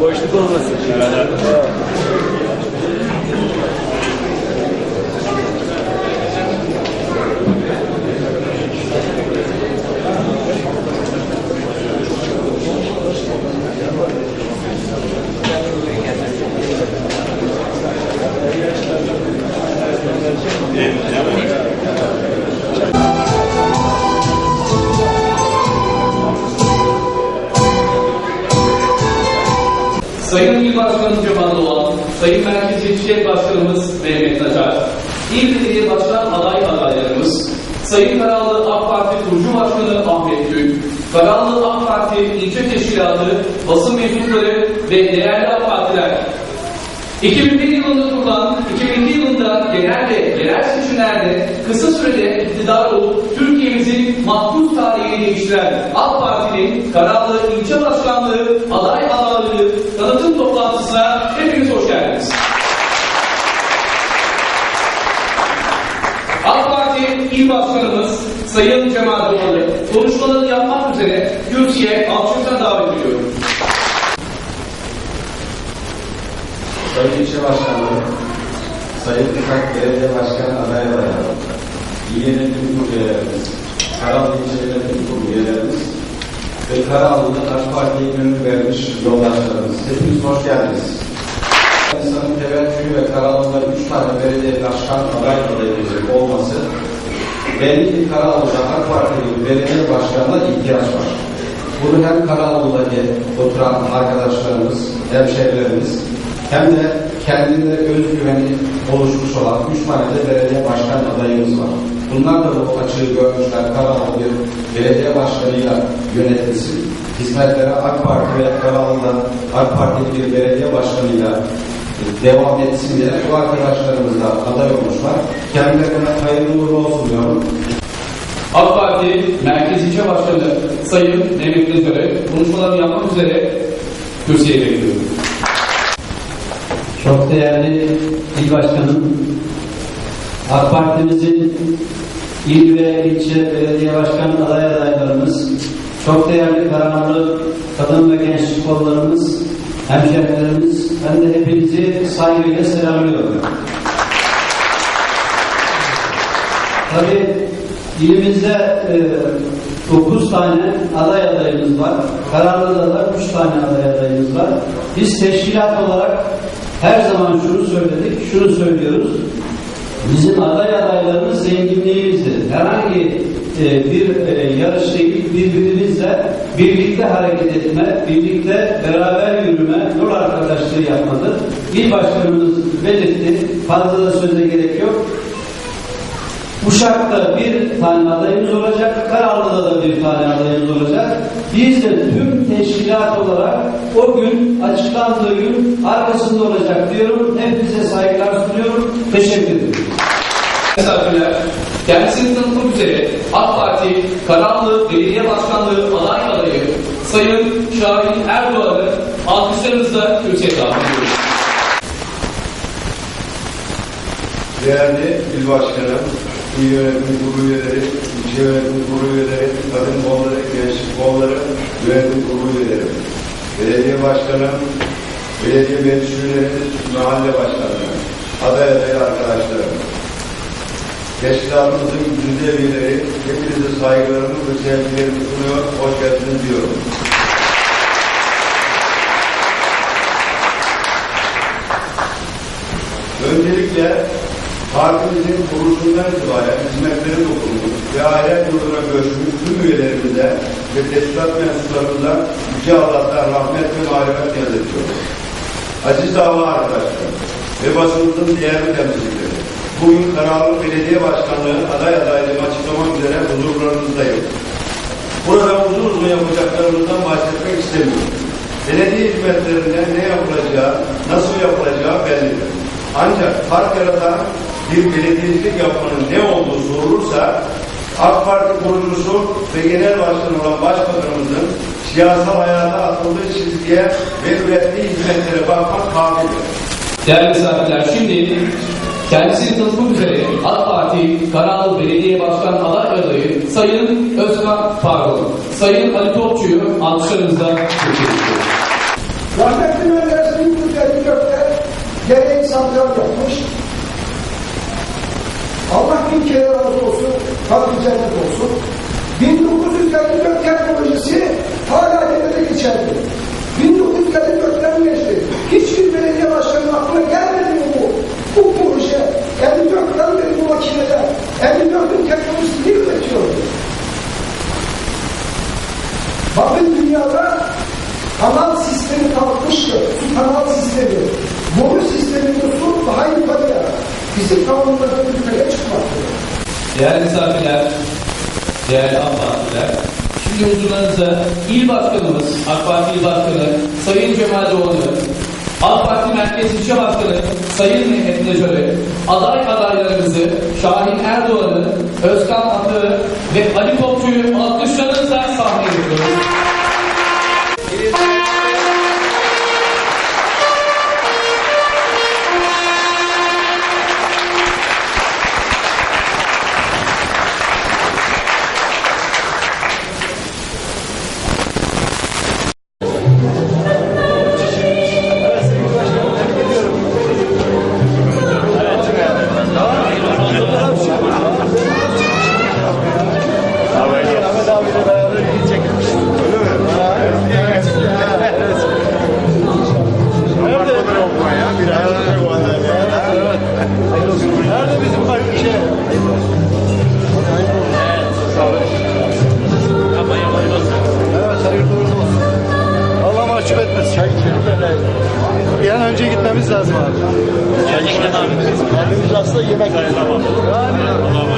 Boşluk olmasın. Sayın İl Başkanı Cemal Doğan, Sayın Merkez İlçe Başkanımız Mehmet Nacar, İl Belediye Başkan aday adaylarımız, Sayın Karalı AK Parti Kurucu Başkanı Ahmet Gül, Karalı AK Parti İlçe Teşkilatı, basın mensupları ve değerli AK Partiler, 2001 yılında kurulan, 2002 yılında genel ve yerel seçimlerde kısa sürede iktidar olup Türkiye'mizin mahpus tarihini değiştiren AK Parti'nin Kararlı İlçe Başkanlığı aday adaylığı tanıtım toplantısına hepiniz hoş geldiniz. AK Parti İl Başkanımız Sayın Cemal Doğan'ı konuşmalarını yapmak üzere kürsüye alkışlarına davet ediyorum. Sayın İlçe Başkanları, Sayın Ufak Belediye Başkan aday adayları, İl Yönetim Kurulu üyelerimiz, Karalı İlçe Yönetim Kurulu üyelerimiz ve Karalı'da AK Parti'ye gönül vermiş yoldaşlarımız. Hepiniz hoş geldiniz. İnsanın teveccühü ve Karalı'da üç tane belediye başkan aday adayımızın olması belli ki Karalı'da AK Parti'nin belediye başkanına ihtiyaç var. Bunu hem Karalı'daki oturan arkadaşlarımız, hemşehrilerimiz hem de kendine özgüveni oluşmuş olan üç tane de belediye başkan adayımız var. Bunlar da bu açığı görmüşler. Karalı bir belediye başkanıyla yönetilsin. Hizmetlere AK Parti ve Karalı'da AK Partili bir belediye başkanıyla devam etsin diye bu arkadaşlarımız da aday olmuşlar. Kendilerine hayırlı uğurlu olsun diyorum. AK Parti Merkez İlçe Başkanı Sayın Mehmet Nezör'e konuşmalarını yapmak üzere kürsüye bekliyorum. Çok değerli il başkanım, AK Partimizin il ve ilçe belediye başkan aday adaylarımız, çok değerli Karamanlı kadın ve gençlik kollarımız, hemşehrilerimiz, ben de hepinizi saygıyla selamlıyorum. Tabii ilimizde e, 9 tane aday adayımız var. Kararlı'da da 3 tane aday adayımız var. Biz teşkilat olarak her zaman şunu söyledik, şunu söylüyoruz. Bizim aday adaylarımız zenginliğimizdir. Herhangi e, bir e, yarış değil, birbirimizle birlikte hareket etme, birlikte beraber yürüme, yol arkadaşlığı yapmadır. İl başkanımız belirtti, fazla da söze gerek. Uşak'ta bir tane adayımız olacak, Kararlı'da da bir tane adayımız olacak. Biz de tüm teşkilat olarak o gün açıklandığı gün arkasında olacak diyorum. Hepinize saygılar sunuyorum. Teşekkür ederim. Misafirler, kendisini tanıtmak üzere AK Parti Karanlı Belediye Başkanlığı aday adayı Sayın Şahin Erdoğan'ı alkışlarınızla kürsüye davet ediyoruz. Değerli İl Başkanı, İl Yönetim Kurulu üyeleri, İlçe Yönetim Kurulu üyeleri, Kadın Kolları, Gençlik Kolları, Yönetim Kurulu üyeleri, Belediye Başkanı, Belediye Meclis Mahalle Başkanları, aday aday arkadaşlarım, Teşkilatımızın güzide üyeleri, hepinize saygılarımı ve sevgilerimi sunuyor, hoş geldiniz diyorum. Öncelikle partimizin kuruluşundan itibaren hizmetleri dokunmuş ve aile yurduna göçmüş tüm üyelerimize ve teşkilat mensuplarımıza Yüce Allah'tan rahmet ve marifet niyaz ediyoruz. Aziz dava arkadaşlar ve basınımızın değerli temsilcileri, bugün Kararlı Belediye Başkanlığı aday adaylığımı açıklamak üzere huzurlarınızdayım. Burada uzun uzun yapacaklarımızdan bahsetmek istemiyorum. Belediye hizmetlerinde ne yapılacağı, nasıl yapılacağı bellidir. Ancak fark yaratan bir belediyecilik yapmanın ne olduğu sorulursa AK Parti kurucusu ve genel başkanı olan başbakanımızın siyasal hayata atıldığı çizgiye ve ürettiği hizmetlere bakmak kabildir. Değerli misafirler şimdi kendisini tanıtmak üzere AK Parti Karaağlı Belediye Başkan aday adayı Sayın Özkan Pardon, Sayın Ali Topçu'yu alkışlarınızla geçiriyoruz. Rahmetli Menderes 1954'te gereği santral yapmış. Allah bin kere razı olsun, kabri cennet olsun. 1954 teknolojisi hala devlete geçerli. 1954'ten geçti. Hiçbir belediye başkanının aklına gelmedi mi bu? Bu proje 54'ten beri bu makineler 54'ün teknolojisini üretiyordu. Bakın dünyada kanal sistemi kalkmıştı. Su kanal sistemi. Boru sisteminde su daha yukarıya. Bizim kanunlarda yukarıya çıkmaktı. Değerli misafirler, değerli Partililer, şimdi huzurlarınızda İl Başkanımız, AK Parti İl Başkanı Sayın Cemal Doğan'ı, AK Parti Merkez İlçe Başkanı Sayın Mehmet Necer'i, aday adaylarımızı Şahin Erdoğan'ı, Özkan Atı'yı ve Ali Topçu'yu lazım abi. Gerçekten abi. Kendimiz aslında yemek. Yani da.